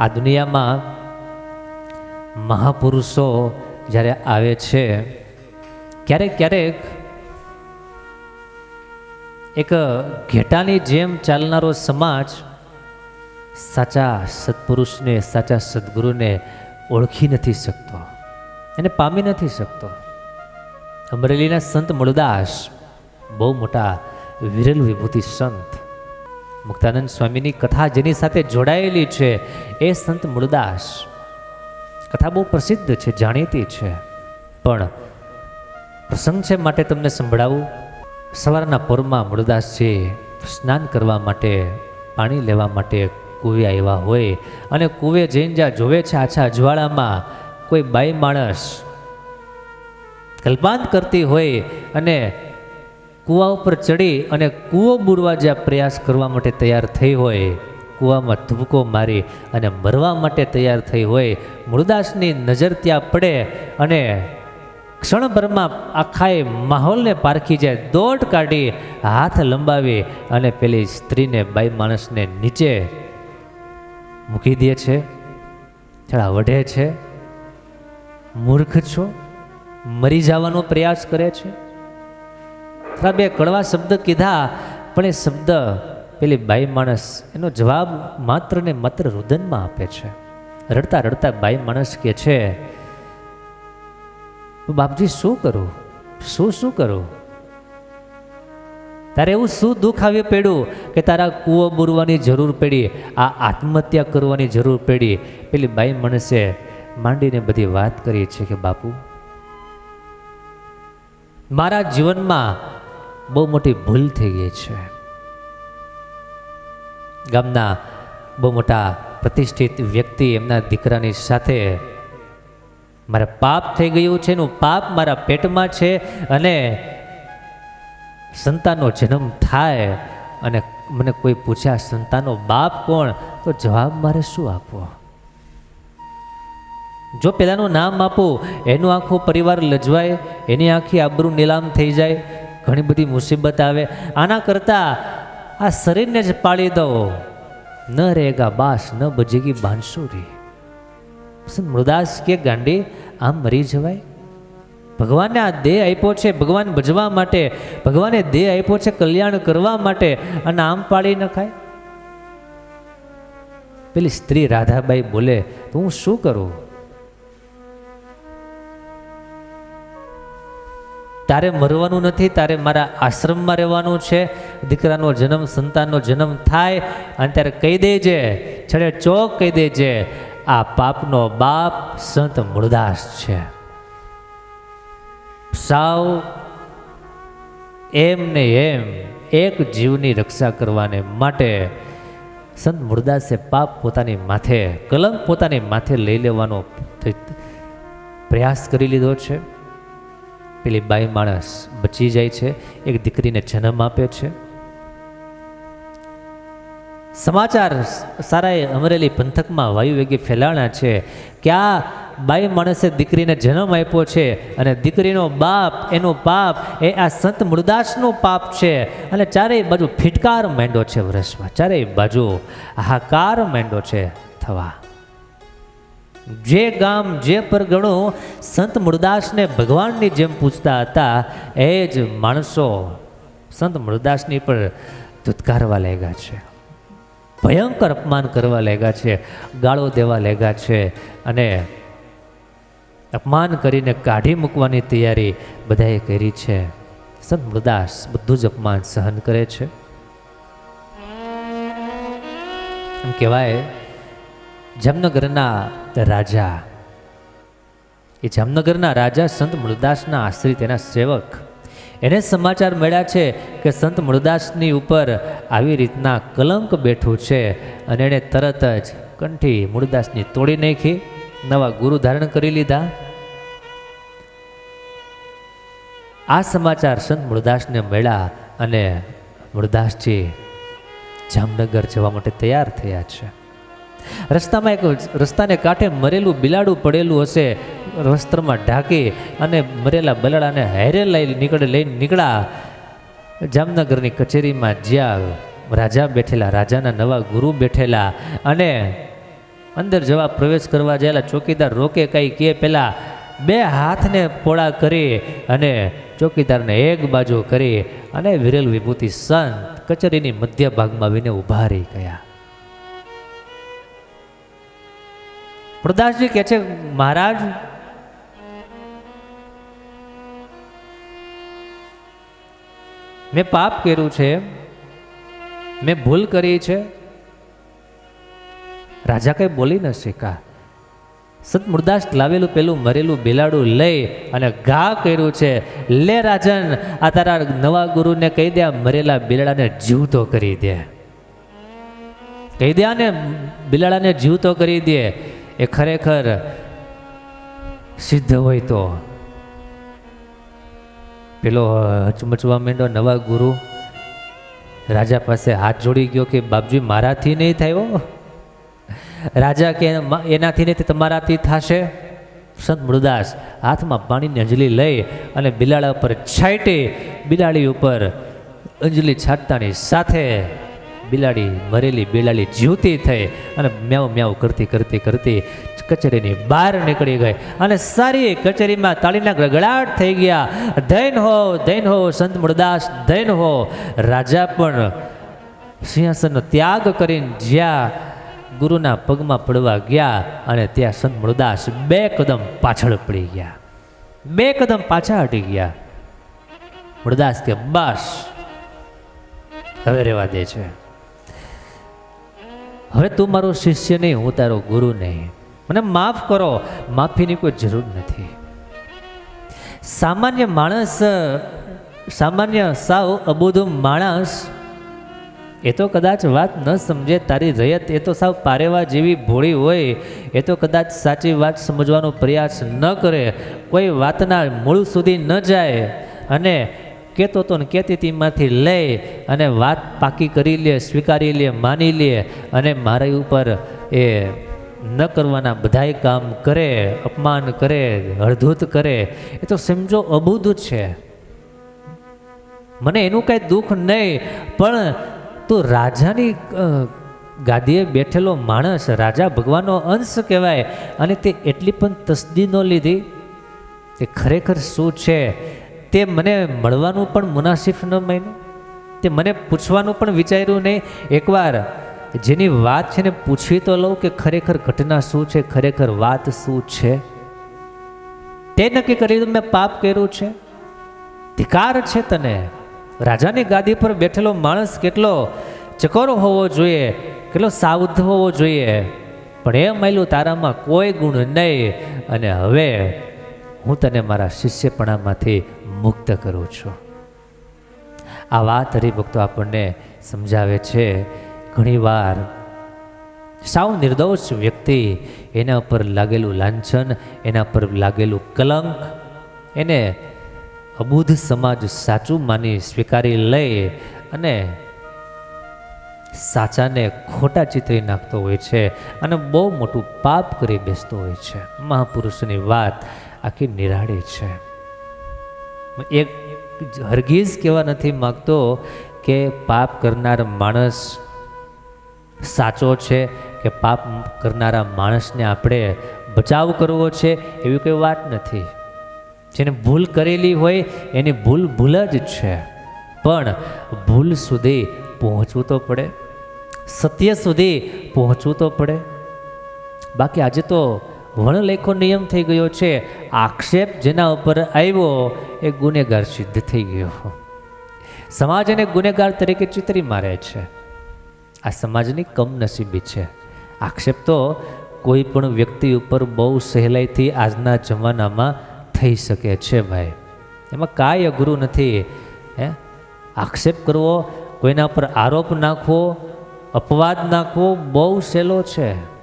આ દુનિયામાં મહાપુરુષો જ્યારે આવે છે, ક્યારેક ક્યારેક એક ઘેટાની જેમ ચાલનારો સમાજ સાચા સત્પુરુષને, સાચા સદગુરુને ઓળખી નથી શકતો એને પામી નથી શકતો. અમરેલીના સંત મૂળદાસ બહુ મોટા વિરલ વિભૂતિ સંત મુક્તાનંદ સ્વામીની કથા જેની સાથે જોડાયેલી છે એ સંત મૂળદાસ કથા બહુ પ્રસિદ્ધ છે, જાણીતી છે. પણ પ્રસંગ છે માટે તમને સંભળાવું, સવારના પોરમાં મૂળદાસજી સ્નાન કરવા માટે પાણી લેવા માટે કૂવે આવ્યા હોય અને કૂવે જઈને જ્યાં જોવે છે, આછા અજવાળામાં કોઈ બાઈ માણસ કલ્પાંત કરતી હોય અને કૂવા ઉપર ચડી અને કૂવો બુરવા જ્યાં પ્રયાસ કરવા માટે તૈયાર થઈ હોય, કૂવામાં ધુબકો મારી અને મરવા માટે તૈયાર થઈ હોય મૃદાસની નજર ત્યાં પડે અને ક્ષણભરમાં આખાએ માહોલને પારખી જાય, દોટ કાઢી હાથ લંબાવી અને પેલી સ્ત્રીને બાઈ માણસને નીચે મૂકી દે છે. થોડા વઢે છે. મૂર્ખ છો? મરી જવાનો પ્રયાસ કરે છે? થોડા બે કડવા શબ્દ કીધા, પણ એ શબ્દ પેલી બાઈ માણસ એનો જવાબ માત્ર ને માત્ર રુદનમાં આપે છે. રડતા રડતા બાઈ માણસ કે છે બાપજી, શું કરું? શું શું કરું? તારે એવું શું દુઃખ આવી પડ્યું કે તારા કૂવો બુરવાની જરૂર પડી, આ આત્મહત્યા કરવાની જરૂર પડી? પેલી બાઈ માણસે માંડીને બધી વાત કરી છે કે, બાપુ, મારા જીવનમાં બહુ મોટી ભૂલ થઈ ગઈ છે. ગામના બહુ મોટા પ્રતિષ્ઠિત વ્યક્તિ એમના દીકરાની સાથે મારા પાપ થઈ ગયું છે, એનું પાપ મારા પેટમાં છે અને સંતાનનો જન્મ થાય અને મને કોઈ પૂછ્યા સંતાનનો બાપ કોણ? તો જવાબ મારે શું આપવો? જો પેલાનું નામ આપું, એનું આખો પરિવાર લજવાય, એની આખી આબરૂ નીલામ થઈ જાય ઘણી બધી મુસીબત આવે. આના કરતાં આ શરીરને જ પાળી દો. ન રેગા બાસ, ન બજેગી બાંસુરી. મૃદાસ કે ગાંડી, આમ મરી જવાય? ભગવાનને આ દેહ આપ્યો છે, ભગવાન ભજવા માટે, ભગવાને દેહ આપ્યો છે કલ્યાણ કરવા માટે, અને આમ પાળી નખાય પેલી સ્ત્રી રાધાબાઈ બોલે, તો હું શું કરું? તારે મરવાનું નથી, તારે મારા આશ્રમમાં રહેવાનું છે. દીકરાનો જન્મ, સંતાનનો જન્મ થાય, અને ત્યારે કહી દેજે, છડે ચોક કહી દેજે, આ પાપનો બાપ સંત મૂળદાસ છે. સાવ એમ ને એમ એક જીવની રક્ષા કરવાને માટે સંત મૂળદાસે પાપ પોતાની માથે કલંક પોતાની માથે લઈ લેવાનો પ્રયાસ કરી લીધો છે. પેલી બાઈ માણસ બચી જાય છે, એક દીકરીને જન્મ આપે છે. સમાચાર સારાએ અમરેલી પંથકમાં વાયુવેગી ફેલાણા છે કે આ બાઈ માણસે દીકરીને જન્મ આપ્યો છે અને દીકરીનો બાપ, એનો પાપ એ આ સંત મૃદાસનું પાપ છે. અને ચારેય બાજુ ફિટકાર માંડ્યો છે વર્ષમાં ચારેય બાજુ હાહાકાર માંડ્યો છે થવા. જે ગામ જે પરગણો સંત મૂળદાસને ભગવાનની જેમ પૂછતા હતા, એ જ માણસો સંત મૂળદાસની પર ધુતકારવા લાગ્યા છે. ભયંકર અપમાન કરવા લાગ્યા છે, ગાળો દેવા લાગ્યા છે અને અપમાન કરીને કાઢી મૂકવાની તૈયારી બધાએ કરી છે. સંત મૃદાસ બધું જ અપમાન સહન કરે છે. કહેવાય જામનગરના રાજા. એ જામનગરના રાજા સંત મૂળદાસના આશ્રિત એના સેવક. એને સમાચાર મળ્યા છે કે સંત મૂળદાસની ઉપર આવી રીતના કલંક બેઠું છે અને એણે તરત જ કંઠી મૂળદાસની તોડી નાખી, નવા ગુરુ ધારણ કરી લીધા. આ સમાચાર સંત મૂળદાસને મળ્યા અને મૂળદાસજી જામનગર જવા માટે તૈયાર થયા છે. રસ્તામાં એક રસ્તાને કાંઠે મરેલું બિલાડું પડેલું હશે. વસ્ત્રમાં ઢાંકી અને મરેલા બલાડાને હેરે લઈ નીકળે લઈને નીકળ્યા. જામનગરની કચેરીમાં જ્યાં રાજા બેઠેલા, રાજાના નવા ગુરુ બેઠેલા અને અંદર જવા પ્રવેશ કરવા જયેલા ચોકીદાર રોકે કંઈ કે પેલા બે હાથને પોળા કરી અને ચોકીદારને એક બાજુ કરી અને વિરેલ વિભૂતિ સંત કચેરીની મધ્ય ભાગમાં આવીને ઊભા રહી ગયા. પ્રદાસજી કહે છે, મહારાજ, મેં પાપ કર્યું છે, મેં ભૂલ કરી છે. રાજા કંઈ બોલી ન શીખા સત મુરદાસ લાવેલું પેલું મરેલું બિલાડું લઈ અને ઘા કર્યું છે. લે રાજન, આ તારા નવા ગુરુને કહી દે મરેલા બિલાડાને જીવતો કરી દે. કહી દે આને, બિલાડાને જીવતો કરી દે. એ ખરેખર સિદ્ધ હોય તો. પેલો હચમચવા માંડો નવા ગુરુ રાજા પાસે હાથ જોડી ગયો કે, બાપજી, મારાથી નહીં થયો રાજા કે એનાથી નહીં તમારાથી થશે. સંત મૃદાસ હાથમાં પાણીની અંજલી લઈ અને બિલાડા ઉપર છાંટી, બિલાડી ઉપર અંજલી છાંટતાની સાથે બિલાડી મરેલી, બિલાડી જીવતી થઈ અને મ્યાઉ મ્યાઉ કરતી કરતી કરતી કચેરીની બહાર નીકળી ગઈ. અને સારી કચેરીમાં તાળીના ગળગડાટ થઈ ગયા. ધૈન હો ધૈન હો, સંત મુરદાસ, ધૈન હો. રાજા પણ સિંહાસનનો ત્યાગ કરીને જ્યાં ગુરુના પગમાં પડવા ગયા અને ત્યાં સંત મુરદાસ બે કદમ પાછળ પડી ગયા. બે કદમ પાછા હટી ગયા. મુરદાસ કે, બસ, હવે રહેવા દે છે. હવે તું મારો શિષ્ય નહીં, હું તારો ગુરુ નહીં. મને માફ કરો, માફીની કોઈ જરૂર નથી. સામાન્ય માણસ, સામાન્ય સાવ અબોધ માણસ, એ તો કદાચ વાત ન સમજે, તારી રયત એ તો સાવ પારેવા જેવી ભોળી હોય, એ તો કદાચ સાચી વાત સમજવાનો પ્રયાસ ન કરે, કોઈ વાતના મૂળ સુધી ન જાય, અને કહેતો તો ને, કહેતી તેમાંથી લઈ અને વાત પાકી કરી લે, સ્વીકારી લે, માની લે અને મારી ઉપર એ ન કરવાના બધાય કામ કરે, અપમાન કરે, હળધૂત કરે. એ તો સમજો અબુધ છે. મને એનું કાંઈ દુઃખ નહીં, પણ તું રાજાની ગાદીએ બેઠેલો માણસ, રાજા ભગવાનનો અંશ કહેવાય, અને તે એટલી પણ તસદી ન લીધી. તે ખરેખર શું છે? તે મને મળવાનું પણ મુનાસિફ ન માન્યું. તે મને પૂછવાનું પણ વિચાર્યું નહીં. એકવાર જેની વાત છે ને પૂછવી તો લઉં કે ખરેખર ઘટના શું છે, ખરેખર વાત શું છે? તે નક્કી કરી મેં પાપ કર્યું છે. ધિકાર છે તને. રાજાની ગાદી પર બેઠેલો માણસ કેટલો ચકોરો હોવો જોઈએ, કેટલો સાવધ હોવો જોઈએ. પણ એ માયલું તારામાં કોઈ ગુણ નહીં. અને હવે હું તને મારા શિષ્યપણામાંથી મુક્ત કરું છું. આ વાત હરિભક્તો આપણને સમજાવે છે. ઘણીવાર સાવ નિર્દોષ વ્યક્તિ એના ઉપર લાગેલું લાંછન, એના પર લાગેલું કલંક, એને અબુધ સમાજ સાચું માની સ્વીકારી લઈ અને સાચાને ખોટા ચિતરી નાખતો હોય છે અને બહુ મોટું પાપ કરી બેસતો હોય છે. મહાપુરુષની વાત આખી નિરાળી છે. એક હરગીઝ કહેવા નથી માગતો કે પાપ કરનાર માણસ સાચો છે, કે પાપ કરનારા માણસને આપણે બચાવ કરવો છે, એવી કોઈ વાત નથી. જેને ભૂલ કરેલી હોય, એની ભૂલ ભૂલ જ છે. પણ ભૂલ સુધી પહોંચવું તો પડે. સત્ય સુધી પહોંચવું તો પડે. બાકી આજે તો વણલેખો નિયમ થઈ ગયો છે. આક્ષેપ જેના ઉપર આવ્યો એ ગુનેગાર સિદ્ધ થઈ ગયો. સમાજ એને ગુનેગાર તરીકે ચિતરી મારે છે. આ સમાજની કમનસીબી છે. આક્ષેપ તો કોઈ પણ વ્યક્તિ ઉપર બહુ સહેલાઈથી આજના જમાનામાં થઈ શકે છે ભાઈ. એમાં કાંઈ અઘરું નથી. હે? આક્ષેપ કરવો, કોઈના પર આરોપ નાખવો, અપવાદ નાખવો બહુ સહેલો છે.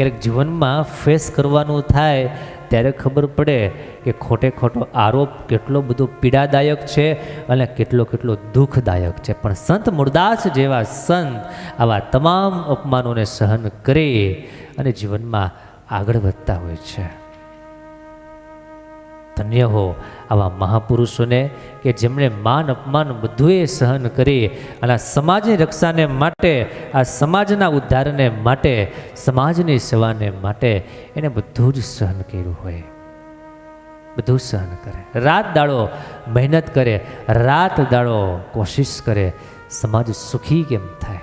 ક્યારેક જીવનમાં ફેસ કરવાનું થાય, ત્યારે ખબર પડે કે ખોટે ખોટો આરોપ કેટલો બધો પીડાદાયક છે અને કેટલો કેટલો દુઃખદાયક છે. પણ સંત મુરદાસ જેવા સંત આવા તમામ અપમાનોને સહન કરી અને જીવનમાં આગળ વધતા હોય છે. ધન્ય હો આવા મહાપુરુષોને કે જેમણે માન, અપમાન બધુંએ સહન કરી અને આ સમાજની રક્ષાને માટે, આ સમાજના ઉદ્ધારને માટે, સમાજની સેવાને માટે એને બધું જ સહન કર્યું હોય. બધું સહન કરે. રાત દાડો મહેનત કરે, રાત દાડો કોશિશ કરે. સમાજ સુખી કેમ થાય?